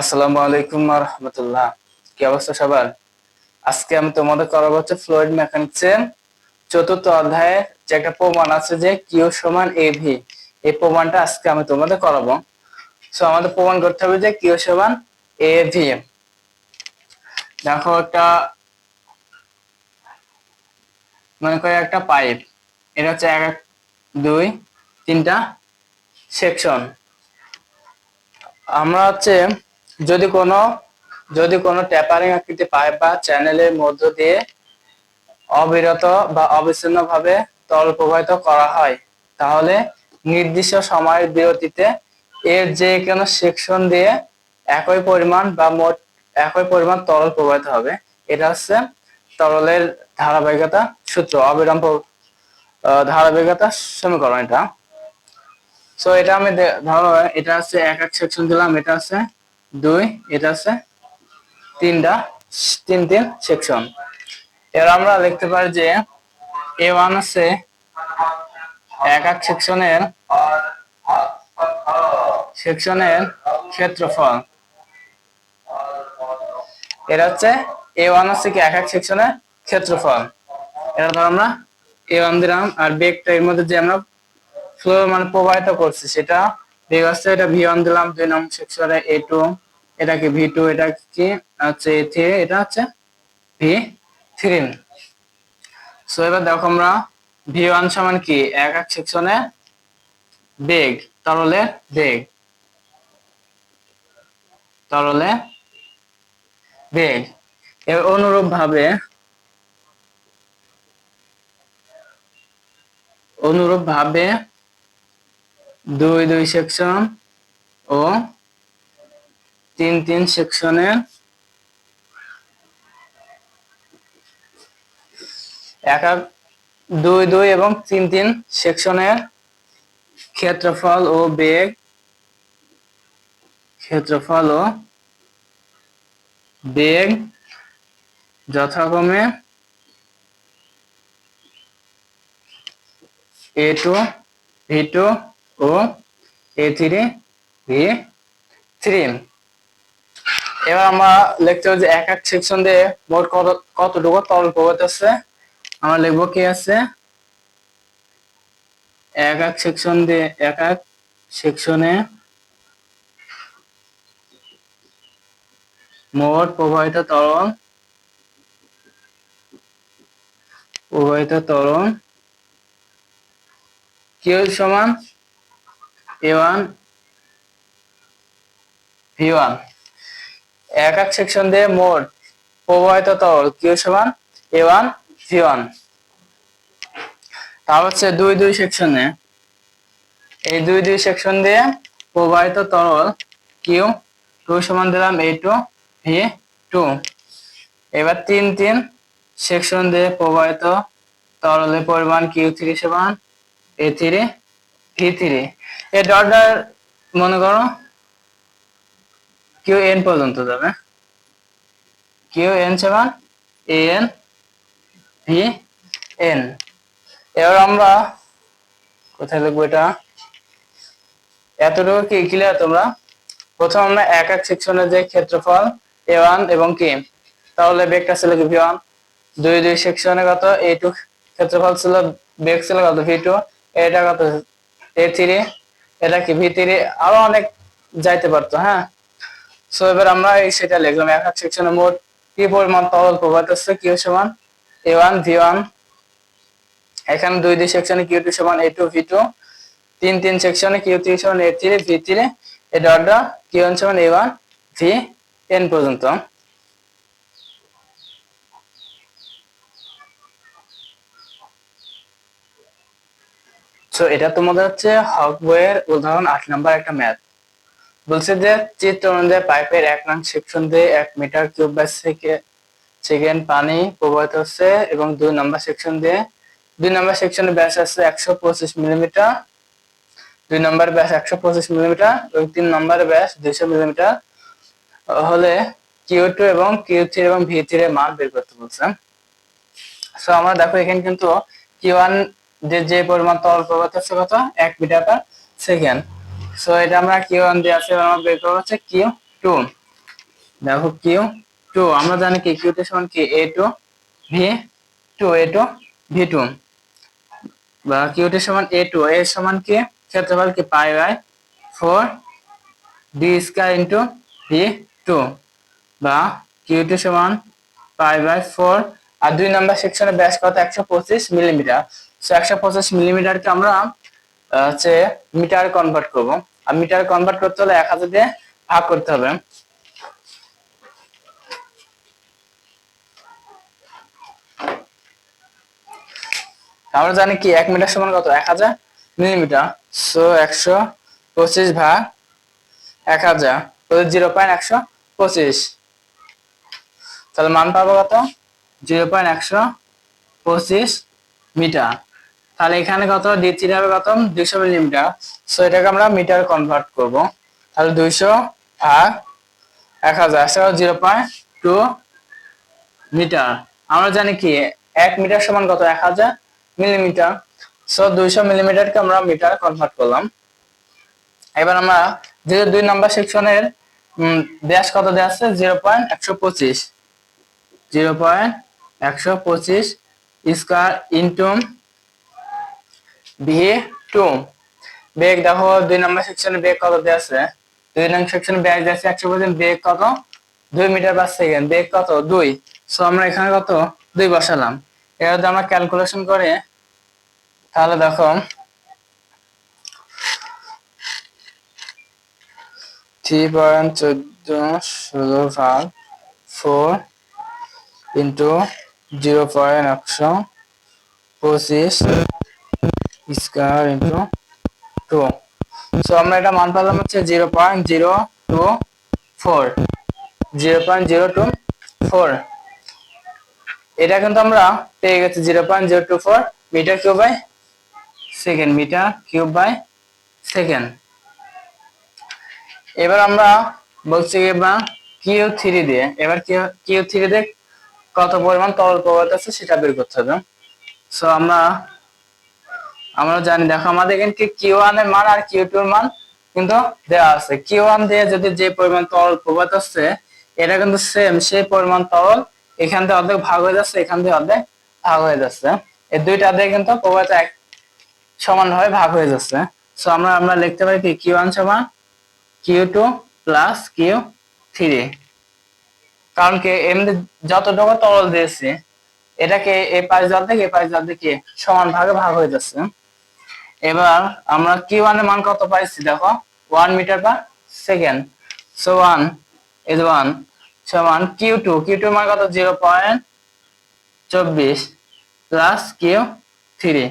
আসসালামু আলাইকুম রহমতুল্লাহ। কি অবস্থা সবার? আজকে আমি তোমাদের করাবো হচ্ছে ফ্লুইড মেকানিক্সের চতুর্থ অধ্যায়ে যে একটা প্রমাণ আছে যে কিউ সমান এ ভি। এই প্রমাণটা আজকে আমি তোমাদের করাবো। সো আমাদের প্রমাণ করতে হবে যে কিউ সমান এ ভি। দেখো একটা, মনে করে একটা পাইপ। এটা হচ্ছে এক এক, দুই, তিনটা সেকশন। আমরা হচ্ছে যদি কোনো যদি কোনো ট্যাপারিং আকৃতি পাইপ বা চ্যানেলের মধ্য দিয়ে অবিরত বা অবিচ্ছিন্ন ভাবে তরল প্রবাহিত করা হয়, তাহলে নির্দিষ্ট সময়ের বিরতিতে এর যে কোনো সেকশন দিয়ে একই পরিমাণ বা মোট একই পরিমাণ তরল প্রবাহিত হবে। এটা হচ্ছে তরলের ধারাবাহিকতা সূত্র অবিরাম ধারাবাহিকতা সমীকরণ এটা। সো এটা আমি ধরো, এটা হচ্ছে এক এক সেকশন দিলাম, এটা আছে দুই, এটা আছে। তিনটা, তিন তিন সেকশন এর আমরা লিখতে পারি যে এ ওয়ান আছে এক এক সেকশনের সেকশনের ক্ষেত্রফল। এটা হচ্ছে এ ওয়ান হচ্ছে কি এক এক সেকশনের ক্ষেত্রফল। এটা ধর আমরা এ ওয়ান দিলাম, আর বেগটা এর মধ্যে যে আমরা ফ্লো মানে প্রবাহিত করছি, সেটা বেগ হচ্ছে এটা ভি ওয়ান দিলাম, দুই নম্বর সেকশনে এ টু এটা কি ভি টু এটা কি? হচ্ছে থ্রি এটা হচ্ছে ভি থ্রি সো এবার দেখো আমরা ভি ওয়ান সমান কি? এক এক সেকশনে বেগ, তরলে বেগ। তরলে বেগ। এর অনুরূপ ভাবে অনুরূপ ভাবে দুই দুই সেকশন ও তিন তিন সেকশনের এক এক দুই দুই এবং তিন তিন সেকশনের ক্ষেত্রফল ও বেগ, ক্ষেত্রফল ও বেগ যথাক্রমে এ টু ভি টু ও এ থ্রি ভি থ্রি এবার আমরা লিখতে হবে যে এক এক সেকশন দিয়ে মোট কত, কতটুকু তরল প্রবাহিত আছে? আমরা লিখব কি আছে? এক এক সেকশন দিয়ে এক এক সেকশনে মোট প্রবাহিত তরল প্রবাহিত তরল কিউ সমান? এ ওয়ান ভি ওয়ান এক এক সেকশন দিয়ে মোট প্রবাহিত তরল কিউ সমান এ ওয়ান ভি ওয়ান তা হচ্ছে দুই দুই সেকশনে এই দুই দুই সেকশন দিয়ে প্রবাহিত তরল কিউ টু সমান দিলাম এ টু ভি টু এবার তিন তিন সেকশন দিয়ে প্রবাহিত তরলের পরিমাণ কিউ থ্রি সমান এ থ্রি ভি থ্রি এই ডটটার মনে করো কিউ এন পর্যন্ত যাবে। Q N A N V N এবার আমরা কোথায় লিখব এটা? এতটুকু কি ক্লিয়ার তোমরা? প্রথম আমরা এক এক সেকশনের যে ক্ষেত্রফল এ ওয়ান এবং কি তাহলে বেগটা ছিল কি ভি ওয়ান দুই দুই সেকশনে কত? এ টু ক্ষেত্রফল ছিল বেগ ছিল কত? ভি টু এটা কত? এ থ্রি এটা কি ভি থ্রি আরও অনেক যাইতে পারতো হ্যাঁ? সো এবার আমরা এই সেটা লিখলাম। এক এক সেকশনে মোট কি পরিমাণ তরল প্রবাহিত হচ্ছে? কিউ সমান এ ওয়ান ভি ওয়ান এখানে দুই দুই সেকশনে কিউ টু সমান এ টু ভি টু তিন তিন সেকশনে কিউ থ্রি সমান A three V three A dot dot Q one সমান এ ওয়ান ভি এন পর্যন্ত। সো এটা তোমাদের হচ্ছে হক বইয়ের উদাহরণ আট নাম্বার একটা ম্যাথ বলছে যে, চিত্র অনুযায়ী পাইপের এক নং সেকশন দিয়ে এক মিটার কিউব বাই সেকেন্ড পানি প্রবাহিত হচ্ছে এবং দুই নম্বর সেকশন দিয়ে, দুই নম্বর সেকশনের ব্যাস আছে একশো পঁচিশ মিলিমিটার, দুই নম্বর ব্যাস একশো পঁচিশ মিলিমিটার এবং তিন নম্বর ব্যাস দুইশো মিলিমিটার। হলে কিউ টু এবং কিউ থ্রি এবং ভি থ্রি এর মান বের করতে বলছে। সো আমরা দেখো এখানে কিন্তু কিউ ওয়ান যে যে পরিমাণ তরল প্রবাহিত হচ্ছে কত? এক মিটার পার সেকেন্ড। সো এটা আমরা কিউ ওয়ান দিয়ে আছে, আমরা বের করব হচ্ছে কিউ টু। দেখো কিউ টু, আমরা জানি কি, কিউ টু সমান কি? A two V two, A two V two. বা কিউ টু সমান এ টু, এ সমান কি? ক্ষেত্রফল কি? Pi by four D square into V two. বা কিউ টু সমান পাই বাই ফোর। আর দুই নাম্বার সেকশনের ব্যাস কত? একশো পঁচিশ মিলিমিটার। সো একশো পঁচিশ মিলিমিটারকে আমরা হচ্ছে মিটার কনভার্ট করব। আর মিটার কনভার্ট করতে হলে এক হাজার দিয়ে ভাগ করতে হবে। আমরা জানি কি, এক মিটার সমান কত? এক হাজার মিলিমিটার। সো একশো পঁচিশ ভাগ এক হাজার। জিরো পয়েন্ট একশো পঁচিশ। তাহলে মান পাবো কত? জিরো পয়েন্ট একশো পঁচিশ মিটার। তাহলে এখানে কত? দিচ্ছি হবে কত? দুইশো মিলিমিটার। সো এটাকে আমরা মিটার কনভার্ট করব। তাহলে দুইশো ভাগ এক হাজার জিরো পয়েন্ট টু মিটার। আমরা জানি কি? এক মিটার সমান কত? এক হাজার মিলিমিটার। সো দুইশো মিলিমিটারকে আমরা মিটার কনভার্ট করলাম। এবার আমরা যেহেতু দুই নাম্বার সেকশনের ব্যাস কত দেওয়া আছে? জিরো পয়েন্ট একশো পঁচিশ। জিরো পয়েন্ট একশো পঁচিশ স্কোয়ার ইন্টু বেগ দেখো, দুই নাম্বার কত দুই একশো কত? দুই মিটার সেকেন্ড বেগ কত? দুই। বসালাম। ক্যালকুলেশন করে, তাহলে দেখো থ্রি পয়েন্ট চোদ্দ ষোলো ভাগ ফোর ইন্টু জিরো পয়েন্ট একশো পঁচিশ স্কোয়ার ইন্টু টু সো আমরা এটা মান পেলাম হচ্ছে zero point zero two four zero point zero two four এটা কিন্তু আমরা পেয়ে গেছি zero point zero two four metre cube by second metre cube by second এবার আমরা বলছি এবার কিউ থ্রি দিয়ে, এবার কিউ থ্রি দিয়ে কত পরিমাণ তরল প্রবাহিত আছে সেটা বের করতে হবে। সো আমরা আমরা জানি, দেখো আমাদের এখানে কিউ ওয়ানের মান আর কিউ টু এর মান কিন্তু দেওয়া আছে। কিউ ওয়ান দিয়ে যদি যে পরিমাণ তরল প্রবাহিত হচ্ছে, এটা কিন্তু সেম সেই পরিমাণ তরল এখান থেকে অর্ধেক ভাগ হয়ে যাচ্ছে, এখান থেকে অর্ধেক ভাগ হয়ে যাচ্ছে। এই দুইটা দিয়ে কিন্তু প্রবাহিত এক সমানভাবে ভাগ হয়ে যাচ্ছে। সো আমরা আমরা লিখতে পারি কি? কিউ ওয়ান সমান Q two plus Q three কারণ কি, এমনি যতটুকু তরল দিয়েছি, এটাকে এই পাশ অর্ধেক এই পাশ জল থেকে সমান ভাগে ভাগ হয়ে যাচ্ছে। এবার আমরা কি ওয়ানের মান কত পাইছি দেখো? One metre per second so one is one সমান কিউ টু কিউ টু মান কত? জিরো পয়েন্ট চব্বিশ প্লাস কিউ থ্রি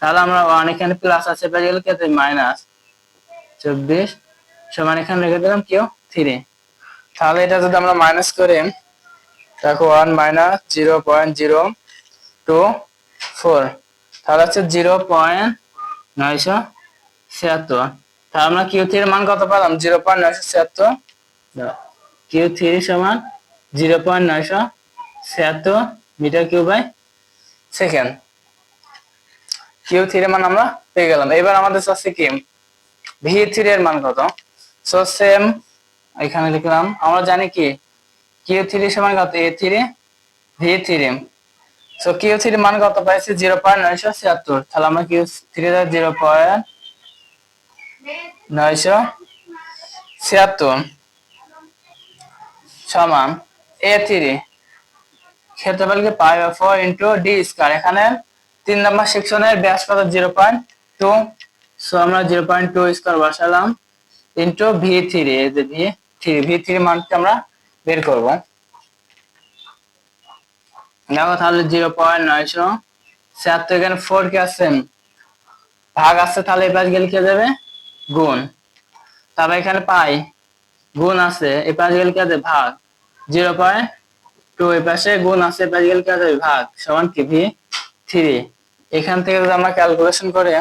তাহলে আমরা ওয়ান এখানে প্লাস আছে, পেয়ে গেলে কত মাইনাস চব্বিশ সমান এখানে রেখে দিলাম কিউ থ্রি তাহলে এটা যদি আমরা মাইনাস করি, দেখো one minus zero point zero two four তাহলে হচ্ছে জিরো পয়েন্ট নয়শো ছিয়াত্তর। তাহলে আমরা কিউ থ্রির মান কত পেলাম? জিরো পয়েন্ট নয়শো ছিয়াত্তর। কিউ থ্রি সমান জিরো পয়েন্ট নয়শো ছিয়াত্তর metre cube by second. Q থ্রির মান আমরা পেয়ে গেলাম। এবার আমাদের চাচ্ছে কি? ভি থ্রি এর মান কত? সো সেম এখানে লিখলাম। আমরা জানি কি? কিউ থ্রি সমান কত? A three V three so Q three মান কত পাইছি? জিরো পয়েন্ট নয়শো ছিয়াত্তর তাহলে আমরা কিউ থ্রি জিরো পয়েন্ট নয়শো ছিয়াত্তর সমান A three ক্ষেত্রফলকে pi by four into D square এখানে তিন নম্বর সেকশনের ব্যাস কত? জিরো পয়েন্ট টু সো আমরা জিরো পয়েন্ট টু স্কোয়ার বসালাম into V three V three V three মানকে আমরা বের করব। দেখো তাহলে জিরো পয়েন্ট নয়শো। ছিয়াত্তর এখানে ফোর কে আসছেন ভাগ আছে তাহলে এবার গেলে কে যাবে? গুণ। তারপর এখানে পাই। গুণ আছে এ পাশে গেলে কে আছে ভাগ। জিরো পয়েন্ট টু এ পাশে গুণ আছে এ পাশে গেলে কি আছে ভাগ। সমান কি? ভি থ্রি এখান থেকে যদি আমরা ক্যালকুলেশন করে,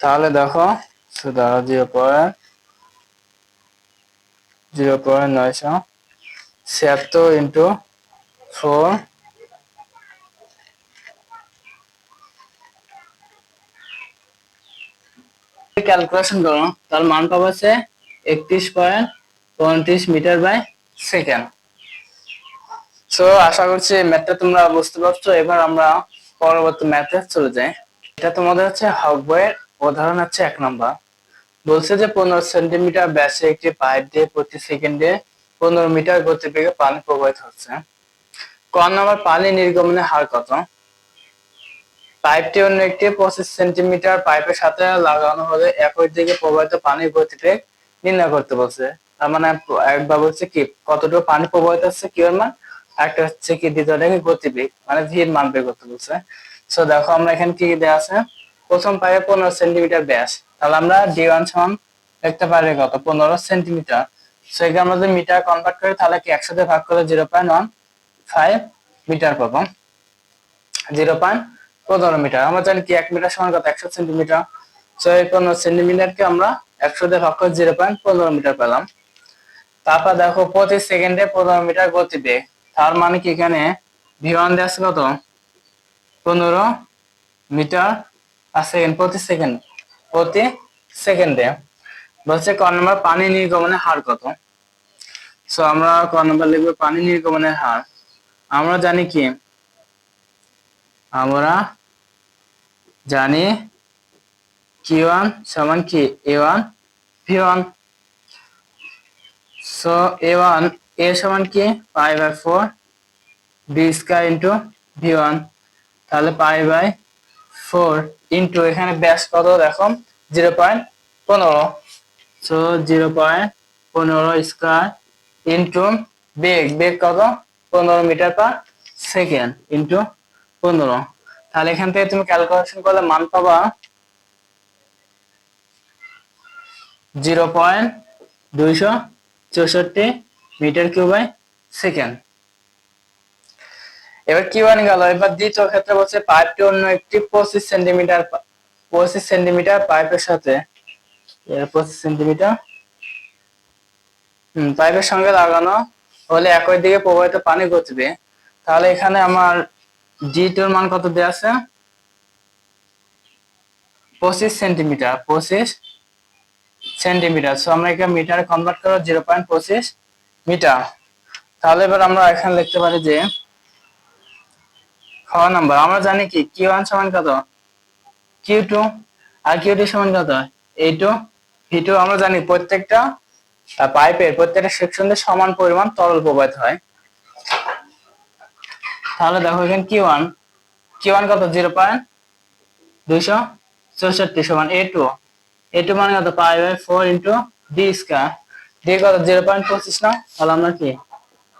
তাহলে দেখো দাঁড়া জিরো পয়েন্ট জিরো পয়েন্ট নয়শো। ছিয়াত্তর ইন্টু ফোর ক্যালকুলেশন করো, তার মান পাবো হচ্ছে একত্রিশ পয়েন্ট পঁয়ত্রিশ মিটার বাই সেকেন্ড সো আশা করছি ম্যাথটা তোমরা বুঝতে পারছ। এবার আমরা পরবর্তী ম্যাথে চলে যাই। এটা তোমাদের হচ্ছে হাউক বইয়ের উদাহরণ হচ্ছে এক নম্বর। বলছে যে পনেরো সেন্টিমিটার ব্যাসে একটি পাইপ দিয়ে প্রতি সেকেন্ডে পনেরো মিটার গতিবেগে পানি প্রবাহিত হচ্ছে। ক নম্বর পানি নির্গমনের হার কত? পাইপটি অন্য একটি পঁচিশ সেন্টিমিটার পাইপের সাথে লাগানো হলে একই দিকে প্রবাহিত পানির গতিবেগ নির্ণয় করতে বলছে। তার মানে একবার বলছে কি, কতটুকু পানি প্রবাহিত হচ্ছে, কি মান? একটা হচ্ছে কি দ্বিতীয়টাকে গতিবেগ মানে ভিড় মান বের করতে বলছে। সো দেখো আমরা এখানে কি দেওয়া আছে? প্রথম পাইপে পনেরো সেন্টিমিটার ব্যাস। তাহলে আমরা ডি ওয়ান সমান দেখতে পারি কত? পনেরো সেন্টিমিটার। সো এখানে আমরা যদি মিটার কনভার্ট করি, তাহলে কি একসাথে ভাগ করলে zero point one five metre পাবো জিরো পয়েন্ট পনেরো মিটার আমরা জানি কি এক মিটার সমান কত? একশো সেন্টিমিটার সো এই পনেরো সেন্টিমিটারকে আমরা একশো দিয়ে ভাগ করে জিরো পয়েন্ট পনেরো মিটার পেলাম। তারপর দেখো প্রতি সেকেন্ডে পনেরো মিটার গতিবেগ তার মানে কি এখানে? ভি ওয়ান কত? পনেরো মিটার আর সেকেন্ড প্রতি সেকেন্ড প্রতি সেকেন্ডে বলছে ক নম্বর পানি নির্গমনের হার কত? সো আমরা ক নম্বর লিখব পানি নির্গমনের হার। আমরা জানি কি? আমরা জানি কি ওয়ান সমান কি? A one, V one. So, A one, A সমান কি? Pi by four, B square into V one. তাহলে পাই বাই ফোর ইন্টু এখানে ব্যাস কত? দেখো, জিরো পয়েন্ট পনেরো। সো, জিরো পয়েন্ট পনেরো স্কয়ার ইন্টু বেগ। বেগ কত? পনেরো মিটার পার সেকেন্ড ইন্টু পনেরো। তাহলে এখান থেকে তুমি ক্যালকুলেশন করলে মান পাবা জিরো পয়েন্ট দুইশো চৌষট্টি মিটার সেকেন্ড এবার কি ওয়ান গেল? এবার দ্বিতীয় ক্ষেত্রে বলছে পাইপটি অন্য একটি পঁচিশ সেন্টিমিটার পঁচিশ সেন্টিমিটার পাইপের সাথে। পঁচিশ সেন্টিমিটার হম পাইপের সঙ্গে লাগানো হলে একই দিকে প্রবাহিত পানি গতিবে তাহলে এখানে আমার জি টুর মান কত দেওয়া আছে? পঁচিশ সেন্টিমিটার পঁচিশ সেন্টিমিটার। সো আমরা এখানে মিটারে কনভার্ট করব জিরো পয়েন্ট পঁচিশ মিটার। তাহলে এবার আমরা এখানে লিখতে পারি যে খাওয়া নাম্বার, আমরা জানি কি? কিউ ওয়ান সমান কত? কিউ টু আর কিউ টু সমান কত? এই টু ভি টু আমরা জানি প্রত্যেকটা পাইপের প্রত্যেকটা সেকশনে সমান পরিমাণ তরল প্রবাহিত হয়। তাহলে দেখো এখানে কিউ ওয়ান কি ওয়ান কত? জিরো পয়েন্ট দুইশো চৌষট্টি সমান এ টু এ টু মানে কত? Pi by four into D square D কত? জিরো পয়েন্ট পঁচিশ না? তাহলে আমরা কি?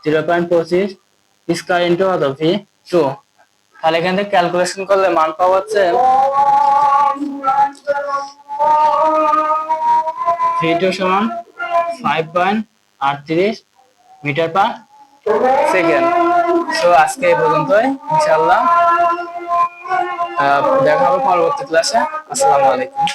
জিরো পয়েন্ট পঁচিশ স্কয়ার ইন্টু কত? ভি টু তাহলে এখান থেকে ক্যালকুলেশন করলে মান পাওয়া যাচ্ছে ভি টু সমান ফাইভ পয়েন্ট আটত্রিশ মিটার পার সেকেন্ড। সো আজকে এই পর্যন্তই ইনশাল্লাহ দেখা হবে পরবর্তী ক্লাসে আসসালামু আলাইকুম।